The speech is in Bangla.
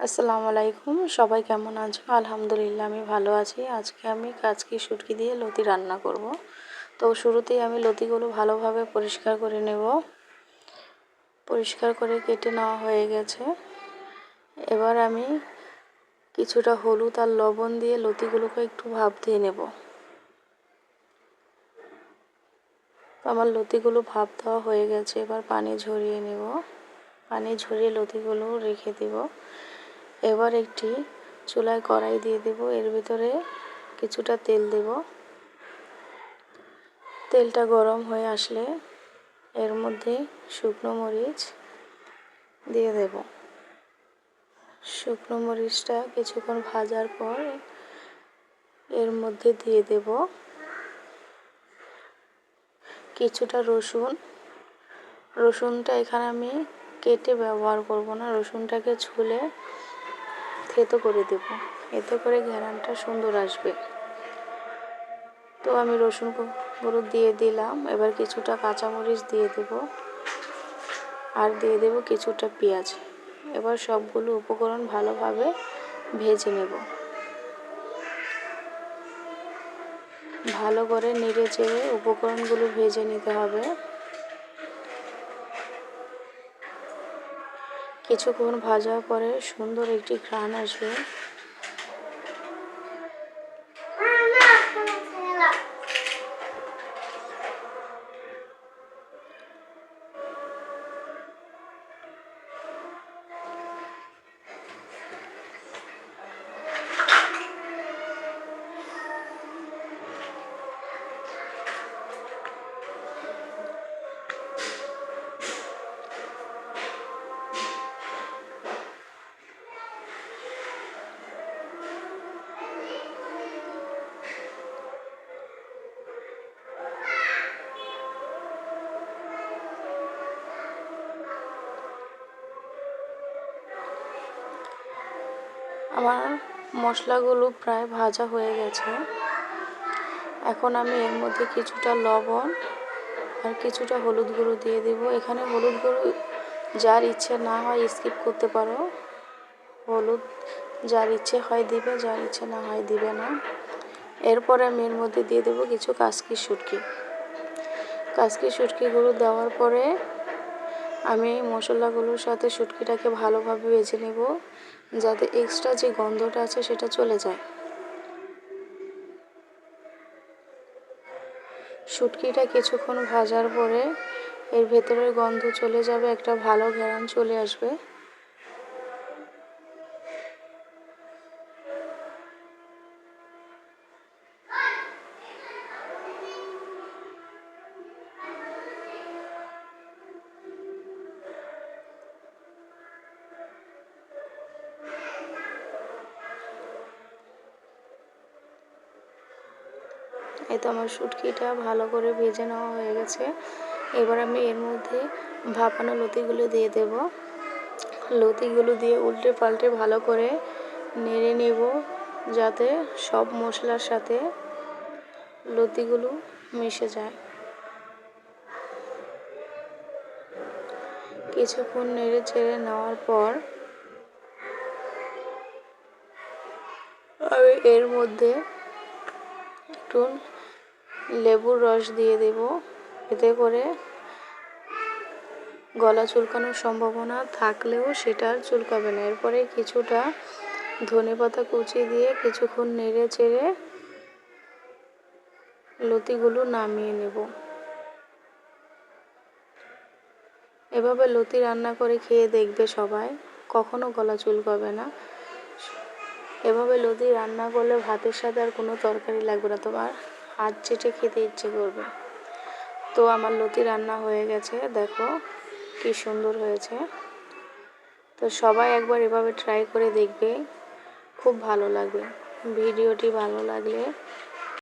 আসসালামু আলাইকুম, সবাই কেমন আছো? আলহামদুলিল্লাহ, আমি ভালো আছি। আজকে আমি কাচকি শুটকি দিয়ে লতি রান্না করব। তো শুরুতেই আমি লতিগুলো ভালোভাবে পরিষ্কার করে নেব। পরিষ্কার করে কেটে নেওয়া হয়ে গেছে। এবার আমি কিছুটা হলুদ আর লবণ দিয়ে লতিগুলোকে একটু ভাপ দিয়ে নেব। আমার লতিগুলো ভাপ দেওয়া হয়ে গেছে। এবার পানি ঝরিয়ে নেব। পানি ঝরিয়ে লতিগুলো রেখে দেব। এবার একটি চুলায় কড়াই দিয়ে দেব। এর ভিতরে কিছুটা তেল দেব। তেলটা গরম হয়ে আসলে এর মধ্যে শুকনো মরিচ দিয়ে দেব। শুকনো মরিচটা কিছুক্ষণ ভাজার পর এর মধ্যে দিয়ে দেব। কিছুটা রসুন। রসুনটা এখানে আমি কেটে ব্যবহার করব না। রসুনটাকে ছুলে থেতো করে দেব। এতে করে ঘেরানটা সুন্দর আসবে। তো আমি রসুন গুঁড়ো দিয়ে দিলাম। এবার কিছুটা কাঁচামরিচ দিয়ে দেব। আর দিয়ে দেব কিছুটা পেঁয়াজ। এবার সবগুলো উপকরণ ভালোভাবে ভেজে নেব। ভালো করে নেড়ে চেড়ে উপকরণগুলো ভেজে নিতে হবে। কিছুক্ষণ ভাজার পরে সুন্দর একটি ঘ্রাণ আসবে। আমার মশলাগুলো প্রায় ভাজা হয়ে গেছে। এখন আমি এর মধ্যে কিছুটা লবণ আর কিছুটা হলুদ গুঁড়ো দিয়ে দেবো। এখানে হলুদ গুঁড়ো যার ইচ্ছে না হয় স্কিপ করতে পারো। হলুদ যার ইচ্ছে হয় দিবে, যার ইচ্ছে না হয় দিবে না। এরপরে আমি এর মধ্যে দিয়ে দেবো কিছু কাসকি শুটকি। কাসকি শুটকিগুলো দেওয়ার পরে আমি মশলাগুলোর সাথে শুটকিটাকে ভালোভাবে বেছে নেব, যাতে এক্সট্রা যে গন্ধটা আছে সেটা চলে যায়। শুটকিটা কিছুক্ষণ ভাজার পরে এর ভেতরের গন্ধ চলে যাবে, একটা ভালো ঘেরান চলে আসবে। এই তো আমার শুটকিটা ভালো করে ভেজে নেওয়া হয়ে গেছে। এবার আমি এর মধ্যে ভাপানো লতিগুলো দিয়ে দেব। লতিগুলো দিয়ে উল্টে পাল্টে ভালো করে নেড়ে নেব যাতে সব মশলার সাথে লতিগুলো মিশে যায়। কিছুক্ষণ নেড়ে চেড়ে নেওয়ার পর আমি এর মধ্যে একটু লেবুর রস দিয়ে দেব। এতে করে গলা চুলকানোর সম্ভাবনা থাকলেও সেটা আর চুলকাবে না। এরপরে কিছুটা ধনে পাতা কুচি দিয়ে কিছুক্ষণ নেড়ে চেড়ে লতিগুলো নামিয়ে নেব। এভাবে লতি রান্না করে খেয়ে দেখবে সবাই, কখনো গলা চুলকাবে না। এভাবে লতি রান্না করলে ভাতের সাথে আর কোনো তরকারি লাগবে না। তোমার হাত চেটে খেতে ইচ্ছে করবে। তো আমার লতি রান্না হয়ে গেছে, দেখো কি সুন্দর হয়েছে। তো সবাই একবার এভাবে ট্রাই করে দেখবে, খুব ভালো লাগবে। ভিডিওটি ভালো লাগলে